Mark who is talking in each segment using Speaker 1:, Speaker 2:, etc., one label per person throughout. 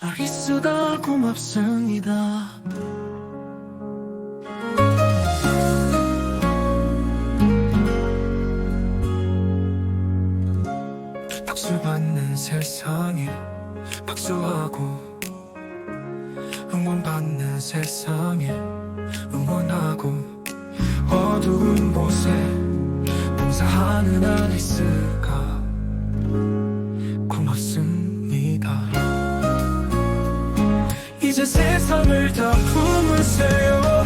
Speaker 1: 아리수가 고맙습니다. 박수 받는 세상에 박수하고 응원받는 세상에 응원하고 어두운 곳에 봉사하는 아리스가 이제 세상을 다 품으세요.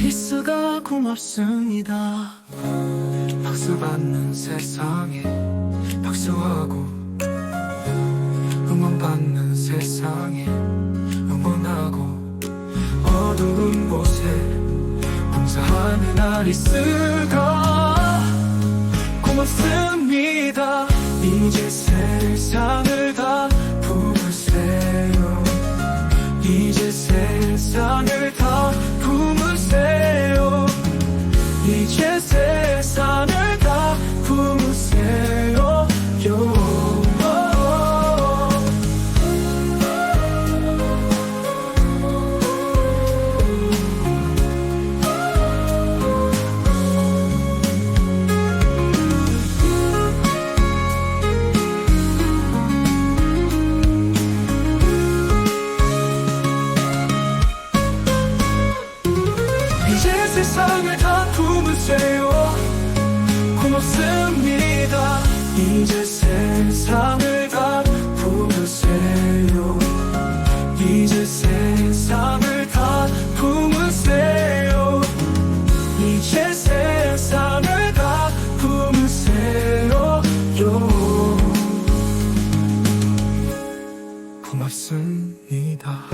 Speaker 1: 히스가 고맙습니다. 박수 받는 세상에 박수하고 응원 받는 세상에 응원하고 어두운 곳에 봉사하는 아리스가 고맙습니다. 이제 세상을 다 부으세요. 이제 세상을 다 품으세요 이제 세 세상을 다 품으세요. 고맙습니다. 이제 세상을 다 품으세요. 이제 세상을 다 품으세요. 이제 세상을 다 품으세요. 요. 고맙습니다